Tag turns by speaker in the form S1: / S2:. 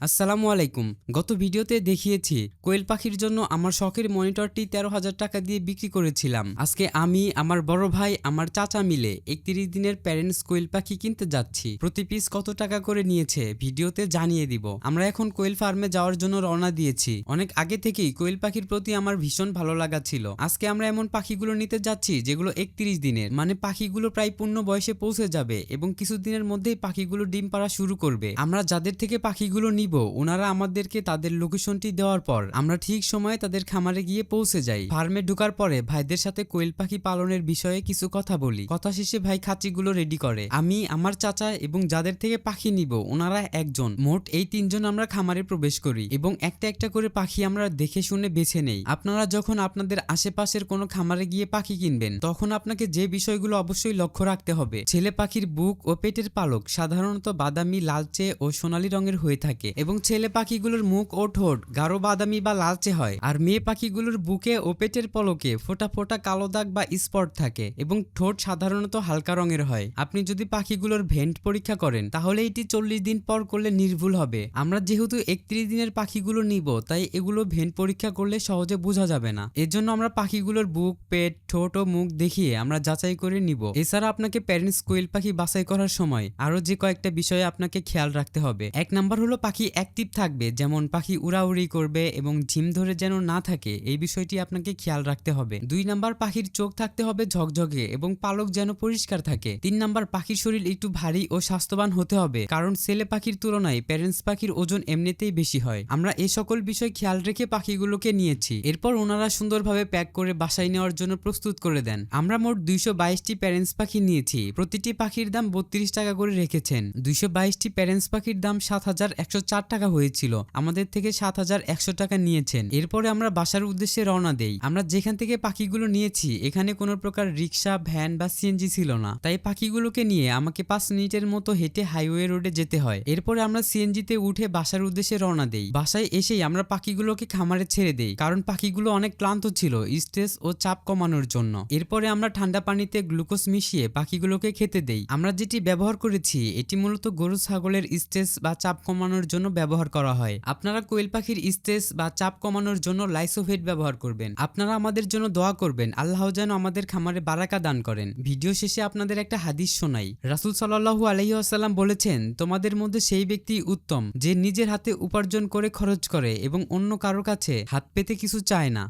S1: আসসালামু আলাইকুম। গত ভিডিওতে দেখিয়েছি, কোয়েল পাখির জন্য আমার শখের মনিটরটি তেরো হাজার টাকা দিয়ে বিক্রি করেছিলাম। আজকে আমি, আমার বড় ভাই, আমার চাচা মিলে একত্রিশ দিনের প্যারেন্টস কোয়েল পাখি কিনতে যাচ্ছি। প্রতি পিস কত টাকা করে নিয়েছে, ভিডিওতে জানিয়ে দিব। আমরা এখন কোয়েল ফার্মে যাওয়ার জন্য রওনা দিয়েছি। অনেক আগে থেকেই কোয়েল পাখির প্রতি আমার ভীষণ ভালো লাগা ছিল। আজকে আমরা এমন পাখিগুলো নিতে যাচ্ছি, যেগুলো একত্রিশ দিনের মানে পাখিগুলো প্রায় পূর্ণ বয়সে পৌঁছে যাবে এবং কিছুদিনের মধ্যেই পাখিগুলো ডিম পাড়া শুরু করবে। আমরা যাদের থেকে পাখিগুলো নিব ওনারা আমাদেরকে তাদের লোকেশনটি দেওয়ার পর আমরা ঠিক সময়ে তাদের খামারে গিয়ে পৌঁছে যাই। ফার্মে ঢোকার পরে ভাইদের সাথে কোয়েল পাখি পালনের বিষয়ে কিছু কথা বলি। কথা শেষে ভাই খাঁচিগুলো রেডি করে। আমি, আমার চাচা এবং যাদের থেকে পাখি নিব ওনারা একজন। মোট এই তিনজন আমরা খামারে প্রবেশ করি এবং একটা একটা করে পাখি আমরা দেখে শুনে বেছে নেই। আপনারা যখন আপনাদের আশেপাশের কোনো খামারে গিয়ে পাখি কিনবেন, তখন আপনাকে যে বিষয়গুলো অবশ্যই লক্ষ্য রাখতে হবে। ছেলে পাখির বুক ও পেটের পালক সাধারণত বাদামি, লালচে ও সোনালী রঙের হয়ে থাকে। এবং ছেলে পাখিগুলোর মুখ ও ঠোঁট গাঢ় বাদামি বা লালচে হয়, আর মেয়ে পাখিগুলোর বুকে ও পেটের পলকে ফোটা ফোটা কালো দাগ বা স্পট থাকে এবং ঠোঁট সাধারণত হালকা রঙের হয়। আপনি যদি পাখিগুলোর ভেন্ট পরীক্ষা করেন, তাহলে এটি চল্লিশ দিন পর করলে নির্ভুল হবে। আমরা যেহেতু একত্রিশ দিনের পাখিগুলো নিব, তাই এগুলো ভেন্ট পরীক্ষা করলে সহজে বোঝা যাবে না। এর জন্য আমরা পাখিগুলোর বুক, পেট, ঠোঁট ও মুখ দেখিয়ে আমরা যাচাই করে নিব। এছাড়া আপনাকে প্যারেন্টস কোয়েল পাখি বাছাই করার সময় আরও যে কয়েকটা বিষয়ে আপনাকে খেয়াল রাখতে হবে। এক নাম্বার হলো পাখি অ্যাক্টিভ থাকবে, যেমন পাখি উড়াউড়ি করবে এবং ঝিম ধরে যেন না থাকে, এই বিষয়টি আপনাকে খেয়াল রাখতে হবে। দুই নাম্বার, পাখির চোখ থাকতে হবে ঝকঝকে এবং পালক যেন পরিষ্কার থাকে। তিন নাম্বার, পাখির শরীর একটু ভারী ও স্বাস্থ্যবান হতে হবে, কারণ ছেলে পাখির তুলনায় প্যারেন্টস পাখির ওজন এমনিতেই বেশি হয়। আমরা এই সকল বিষয় খেয়াল রেখে পাখিগুলোকে নিয়েছি। এরপর ওনারা সুন্দরভাবে প্যাক করে বাসায় নেওয়ার জন্য প্রস্তুত করে দেন। আমরা মোট দুইশো বাইশটি প্যারেন্টস পাখি নিয়েছি। প্রতিটি পাখির দাম বত্রিশ টাকা করে রেখেছেন। দুইশো বাইশটি প্যারেন্টস পাখির দাম সাত হাজার একশো চার টাকা হয়েছিল। আমাদের থেকে সাত হাজার একশো টাকা নিয়েছেন। এরপরে আমরা বাসার উদ্দেশ্যে রওনা দেই। আমরা যেখান থেকে পাখিগুলো নিয়েছি, এখানে কোনো প্রকার রিক্সা, ভ্যান বা সিএনজি ছিল না। তাই পাখিগুলোকে নিয়ে আমাকে পাঁচ মিনিটের মতো হেঁটে হাইওয়ে রোডে যেতে হয়। এরপরে আমরা সিএনজিতে উঠে বাসার উদ্দেশ্যে রওনা দেই। বাসায় এসেই আমরা পাখিগুলোকে খামারে ছেড়ে দেই, কারণ পাখিগুলো অনেক ক্লান্ত ছিল স্ট্রেস ও চাপ কমানোর জন্য। এরপরে আমরা ঠান্ডা পানিতে গ্লুকোজ মিশিয়ে পাখিগুলোকে খেতে দেই। আমরা যেটি ব্যবহার করেছি, এটি মূলত গরু, ছাগলের স্ট্রেস বা চাপ কমানোর জন্য ব্যবহার করা হয়। আপনারা কোয়েল পাখির স্ট্রেস বা চাপ কমানোর জন্য লাইসোভেট ব্যবহার করবেন। আপনারা আমাদের জন্য দোয়া করবেন, আল্লাহ যেন আমাদের খামারে বারাকা দান করেন। ভিডিও শেষে আপনাদের একটা হাদিস শোনাই। রাসুল সাল্লাহু আলহি আসাল্লাম বলেছেন, তোমাদের মধ্যে সেই ব্যক্তি উত্তম, যে নিজের হাতে উপার্জন করে খরচ করে এবং অন্য কারও কাছে হাত পেতে কিছু চায় না।